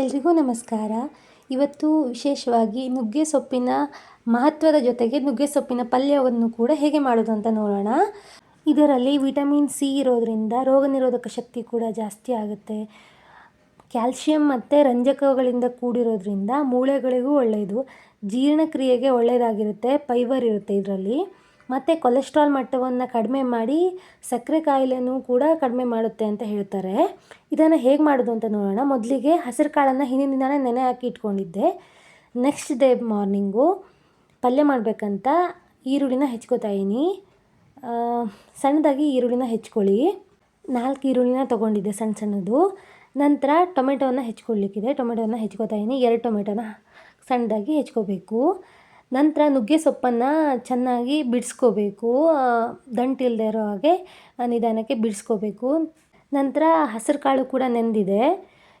ಎಲ್ರಿಗೂ ನಮಸ್ಕಾರ. ಇವತ್ತು ವಿಶೇಷವಾಗಿ ನುಗ್ಗೆ ಸೊಪ್ಪಿನ ಮಹತ್ವದ ಜೊತೆಗೆ ನುಗ್ಗೆ ಸೊಪ್ಪಿನ ಪಲ್ಯವನ್ನು ಕೂಡ ಹೇಗೆ ಮಾಡೋದು ಅಂತ ನೋಡೋಣ. ಇದರಲ್ಲಿ ವಿಟಮಿನ್ ಸಿ ಇರೋದರಿಂದ ರೋಗ ನಿರೋಧಕ ಶಕ್ತಿ ಕೂಡ ಜಾಸ್ತಿ ಆಗುತ್ತೆ. ಕ್ಯಾಲ್ಶಿಯಂ ಮತ್ತು ರಂಜಕಗಳಿಂದ ಕೂಡಿರೋದ್ರಿಂದ ಮೂಳೆಗಳಿಗೂ ಒಳ್ಳೆಯದು ಜೀರ್ಣಕ್ರಿಯೆಗೆ ಒಳ್ಳೆಯದಾಗಿರುತ್ತೆ ಫೈಬರ್ ಇರುತ್ತೆ ಇದರಲ್ಲಿ. ಮತ್ತು ಕೊಲೆಸ್ಟ್ರಾಲ್ ಮಟ್ಟವನ್ನು ಕಡಿಮೆ ಮಾಡಿ ಸಕ್ಕರೆ ಕಾಯಿಲೆನೂ ಕೂಡ ಕಡಿಮೆ ಮಾಡುತ್ತೆ ಅಂತ ಹೇಳ್ತಾರೆ. ಇದನ್ನು ಹೇಗೆ ಮಾಡೋದು ಅಂತ ನೋಡೋಣ. ಮೊದಲಿಗೆ ಹಸಿರು ಕಾಳನ್ನು ಹಿಂದಿನ ನೆನೆ ಹಾಕಿ ಇಟ್ಕೊಂಡಿದ್ದೆ. ನೆಕ್ಸ್ಟ್ ಡೇ ಮಾರ್ನಿಂಗು ಪಲ್ಯ ಮಾಡಬೇಕಂತ ಈರುಳ್ಳಿನ ಹೆಚ್ಕೋತಾ ಇದ್ದೀನಿ. ಸಣ್ಣದಾಗಿ ಈರುಳ್ಳಿನ ಹೆಚ್ಕೊಳ್ಳಿ. ನಾಲ್ಕು ಈರುಳ್ಳಿನ ತೊಗೊಂಡಿದ್ದೆ ಸಣ್ಣ ಸಣ್ಣದು. ನಂತರ ಟೊಮೆಟೋನ ಹೆಚ್ಕೊಳ್ಲಿಕ್ಕಿದೆ. ಟೊಮೆಟೋನ ಹೆಚ್ಕೋತಾ ಇದ್ದೀನಿ. ಎರಡು ಟೊಮೆಟೊನ ಸಣ್ಣದಾಗಿ ಹೆಚ್ಕೋಬೇಕು. ನಂತರ ನುಗ್ಗೆ ಸೊಪ್ಪನ್ನು ಚೆನ್ನಾಗಿ ಬಿಡಿಸ್ಕೋಬೇಕು. ದಂಟಿಲ್ಲದೆ ಇರೋ ಹಾಗೆ ನಿಧಾನಕ್ಕೆ ಬಿಡಿಸ್ಕೋಬೇಕು. ನಂತರ ಹಸಿರು ಕಾಳು ಕೂಡ ನೆಂದಿದೆ.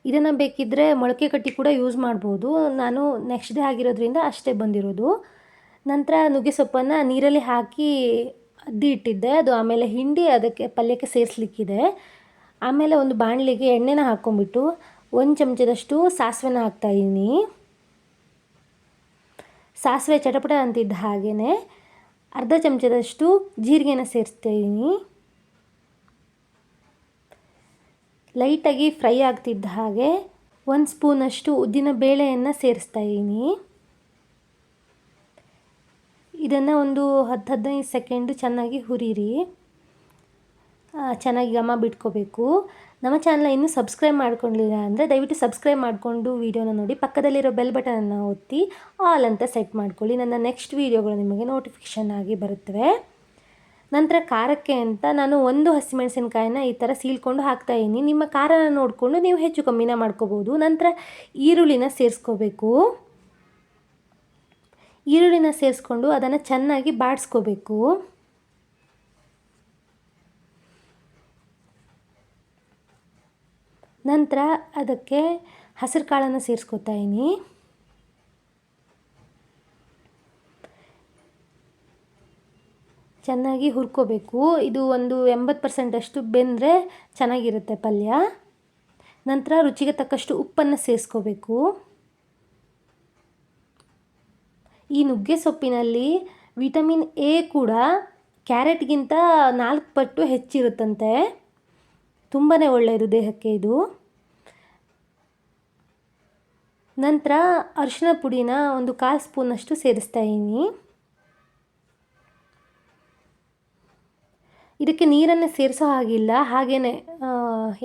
ಇದನ್ನು ಬೇಕಿದ್ದರೆ ಮೊಳಕೆ ಕಟ್ಟಿ ಕೂಡ ಯೂಸ್ ಮಾಡ್ಬೋದು. ನಾನು ನೆಕ್ಸ್ಟ್ ಡೇ ಆಗಿರೋದ್ರಿಂದ ಅಷ್ಟೇ ಬಂದಿರೋದು. ನಂತರ ನುಗ್ಗೆ ಸೊಪ್ಪನ್ನು ನೀರಲ್ಲಿ ಹಾಕಿ ಅದ್ದಿ ಇಟ್ಟಿದ್ದೆ. ಅದು ಆಮೇಲೆ ಹಿಂಡಿ ಅದಕ್ಕೆ ಪಲ್ಯಕ್ಕೆ ಸೇರಿಸ್ಲಿಕ್ಕಿದೆ. ಆಮೇಲೆ ಒಂದು ಬಾಣಲಿಗೆ ಎಣ್ಣೆನ ಹಾಕ್ಕೊಂಬಿಟ್ಟು ಒಂದು ಚಮಚದಷ್ಟು ಸಾಸಿವೆನ ಹಾಕ್ತಾಯಿದ್ದೀನಿ ಸಾಸಿವೆ ಚಟಪಟ ಅಂತಿದ್ದ ಹಾಗೆಯೇ ಅರ್ಧ ಚಮಚದಷ್ಟು ಜೀರಿಗೆನ ಸೇರಿಸ್ತಾಯಿದ್ದೀನಿ ಲೈಟಾಗಿ ಫ್ರೈ ಆಗ್ತಿದ್ದ ಹಾಗೆ ಒಂದು ಸ್ಪೂನಷ್ಟು ಉದ್ದಿನ ಬೇಳೆಯನ್ನು ಸೇರಿಸ್ತಾ ಇದ್ದೀನಿ. ಇದನ್ನು ಒಂದು ಹತ್ತು ಹದಿನೈದು ಸೆಕೆಂಡು ಚೆನ್ನಾಗಿ ಹುರಿರಿ. ಚೆನ್ನಾಗಿ ಗಮ ಬಿಟ್ಕೋಬೇಕು. ನಮ್ಮ ಚಾನಲ್ ಇನ್ನೂ ಸಬ್ಸ್ಕ್ರೈಬ್ ಮಾಡ್ಕೊಂಡಿಲ್ಲ ಅಂದರೆ ದಯವಿಟ್ಟು ಸಬ್ಸ್ಕ್ರೈಬ್ ಮಾಡಿಕೊಂಡು ವೀಡಿಯೋನ ನೋಡಿ, ಪಕ್ಕದಲ್ಲಿರೋ ಬೆಲ್ ಬಟನನ್ನು ಒತ್ತಿ ಆಲ್ ಅಂತ ಸೆಟ್ ಮಾಡ್ಕೊಳ್ಳಿ. ನನ್ನ ನೆಕ್ಸ್ಟ್ ವೀಡಿಯೋಗಳು ನಿಮಗೆ ನೋಟಿಫಿಕೇಷನ್ ಆಗಿ ಬರುತ್ತವೆ. ನಂತರ ಖಾರಕ್ಕೆ ಅಂತ ನಾನು ಒಂದು ಹಸಿಮೆಣಸಿನಕಾಯಿನ ಈ ಥರ ಸೀಳ್ಕೊಂಡು ಹಾಕ್ತಾಯಿದ್ದೀನಿ ನಿಮ್ಮ ಖಾರನ ನೋಡಿಕೊಂಡು ನೀವು ಹೆಚ್ಚು ಕಮ್ಮಿನ ಮಾಡ್ಕೋಬೋದು. ನಂತರ ಈರುಳ್ಳಿನ ಸೇರಿಸ್ಕೋಬೇಕು. ಈರುಳ್ಳಿನ ಸೇರಿಸ್ಕೊಂಡು ಅದನ್ನು ಚೆನ್ನಾಗಿ ಬಾಡಿಸ್ಕೋಬೇಕು. ನಂತರ ಅದಕ್ಕೆ ಹಸಿರು ಕಾಳನ್ನು ಸೇರಿಸ್ಕೊತಾ ಇದ್ದೀನಿ ಚೆನ್ನಾಗಿ ಹುರ್ಕೋಬೇಕು. ಇದು ಒಂದು ಎಂಬತ್ತು ಪರ್ಸೆಂಟಷ್ಟು ಬೆಂದರೆ ಚೆನ್ನಾಗಿರುತ್ತೆ ಪಲ್ಯ. ನಂತರ ರುಚಿಗೆ ತಕ್ಕಷ್ಟು ಉಪ್ಪನ್ನು ಸೇರಿಸ್ಕೋಬೇಕು. ಈ ನುಗ್ಗೆ ಸೊಪ್ಪಿನಲ್ಲಿ ವಿಟಮಿನ್ ಎ ಕೂಡ ಕ್ಯಾರೆಟ್ಗಿಂತ ನಾಲ್ಕು ಪಟ್ಟು ಹೆಚ್ಚಿರುತ್ತಂತೆ. ತುಂಬಾ ಒಳ್ಳೆಯದು ದೇಹಕ್ಕೆ ಇದು. ನಂತರ ಅರಿಶಿನ ಪುಡಿನ ಒಂದು ಕಾಲು ಸ್ಪೂನಷ್ಟು ಸೇರಿಸ್ತಾ ಇದ್ದೀನಿ. ಇದಕ್ಕೆ ನೀರನ್ನು ಸೇರಿಸೋ ಹಾಗಿಲ್ಲ ಹಾಗೇ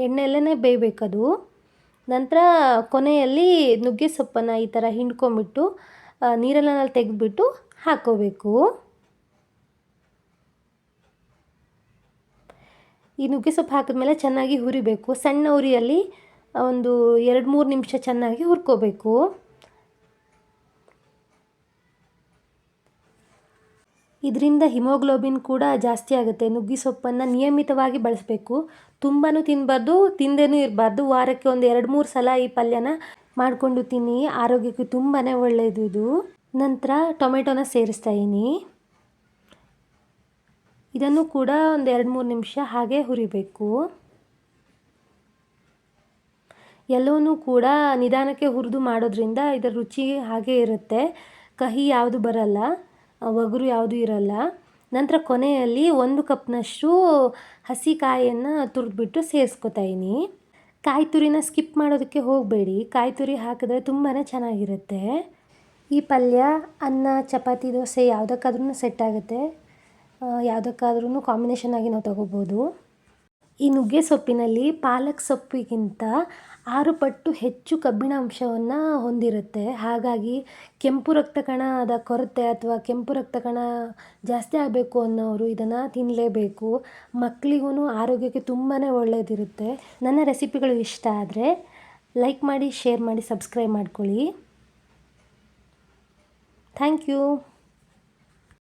ಎಣ್ಣೆಯಲ್ಲೇ ಬೇಯಬೇಕದು. ನಂತರ ಕೊನೆಯಲ್ಲಿ ನುಗ್ಗೆ ಸೊಪ್ಪನ್ನು ಈ ಥರ ಹಿಂಡ್ಕೊಂಬಿಟ್ಟು ನೀರೆಲ್ಲ ತೆಗೆದ್ಬಿಟ್ಟು ಹಾಕ್ಕೋಬೇಕು ಈ ನುಗ್ಗೆ ಸೊಪ್ಪು ಹಾಕಿದ್ಮೇಲೆ ಚೆನ್ನಾಗಿ ಹುರಿಬೇಕು. ಸಣ್ಣ ಉರಿಯಲ್ಲಿ ಒಂದು ಎರಡು ಮೂರು ನಿಮಿಷ ಚೆನ್ನಾಗಿ ಹುರ್ಕೋಬೇಕು. ಇದರಿಂದ ಹಿಮೋಗ್ಲೋಬಿನ್ ಕೂಡ ಜಾಸ್ತಿ ಆಗುತ್ತೆ. ನುಗ್ಗಿ ಸೊಪ್ಪನ್ನು ನಿಯಮಿತವಾಗಿ ಬಳಸಬೇಕು. ತುಂಬಾ ತಿನ್ನಬಾರ್ದು ತಿಂದೇನೂ ಇರಬಾರ್ದು. ವಾರಕ್ಕೆ ಒಂದು ಎರಡು ಮೂರು ಸಲ ಈ ಪಲ್ಯನ ಮಾಡಿಕೊಂಡು ತಿನ್ನಿ. ಆರೋಗ್ಯಕ್ಕೆ ತುಂಬಾ ಒಳ್ಳೆಯದು ಇದು ನಂತರ ಟೊಮೆಟೊನ ಸೇರಿಸ್ತಾ ಇದ್ದೀನಿ ಇದನ್ನು ಕೂಡ ಒಂದು ಎರಡು ಮೂರು ನಿಮಿಷ ಹಾಗೆ ಹುರಿಬೇಕು. ಎಲ್ಲವನ್ನೂ ಕೂಡ ನಿಧಾನಕ್ಕೆ ಹುರಿದು ಮಾಡೋದ್ರಿಂದ ಇದರ ರುಚಿ ಹಾಗೆ ಇರುತ್ತೆ. ಕಹಿ ಯಾವುದು ಬರಲ್ಲ, ಒಗರು ಯಾವುದು ಇರಲ್ಲ. ನಂತರ ಕೊನೆಯಲ್ಲಿ ಒಂದು ಕಪ್ನಷ್ಟು ಹಸಿ ಕಾಯಿಯನ್ನು ತುರಿದ್ಬಿಟ್ಟು ಸೇರಿಸ್ಕೊತಾ ಇದ್ದೀನಿ ಕಾಯಿ ತುರಿನ ಸ್ಕಿಪ್ ಮಾಡೋದಕ್ಕೆ ಹೋಗಬೇಡಿ. ಕಾಯಿ ತುರಿ ಹಾಕಿದ್ರೆ ತುಂಬಾ ಚೆನ್ನಾಗಿರುತ್ತೆ. ಈ ಪಲ್ಯ, ಅನ್ನ, ಚಪಾತಿ, ದೋಸೆ ಯಾವುದಕ್ಕಾದ್ರೂ ಸೆಟ್ ಆಗುತ್ತೆ. ಯಾವುದಕ್ಕಾದ್ರೂ ಕಾಂಬಿನೇಷನ್ ಆಗಿ ನಾವು ತಗೋಬೋದು. ಈ ನುಗ್ಗೆ ಸೊಪ್ಪಿನಲ್ಲಿ ಪಾಲಕ್ ಸೊಪ್ಪಿಗಿಂತ ಆರು ಪಟ್ಟು ಹೆಚ್ಚು ಕಬ್ಬಿಣ ಅಂಶವನ್ನು ಹೊಂದಿರುತ್ತೆ. ಹಾಗಾಗಿ ಕೆಂಪು ರಕ್ತ ಕಣದ ಕೊರತೆ ಅಥವಾ ಕೆಂಪು ರಕ್ತ ಕಣ ಜಾಸ್ತಿ ಆಗಬೇಕು ಅನ್ನೋರು ಇದನ್ನು ತಿನ್ನಲೇಬೇಕು ಮಕ್ಕಳಿಗೂ ಆರೋಗ್ಯಕ್ಕೆ ತುಂಬಾ ಒಳ್ಳೆಯದಿರುತ್ತೆ ನನ್ನ ರೆಸಿಪಿಗಳು ಇಷ್ಟ ಆದರೆ ಲೈಕ್ ಮಾಡಿ, ಶೇರ್ ಮಾಡಿ, ಸಬ್ಸ್ಕ್ರೈಬ್ ಮಾಡ್ಕೊಳ್ಳಿ. Thank you.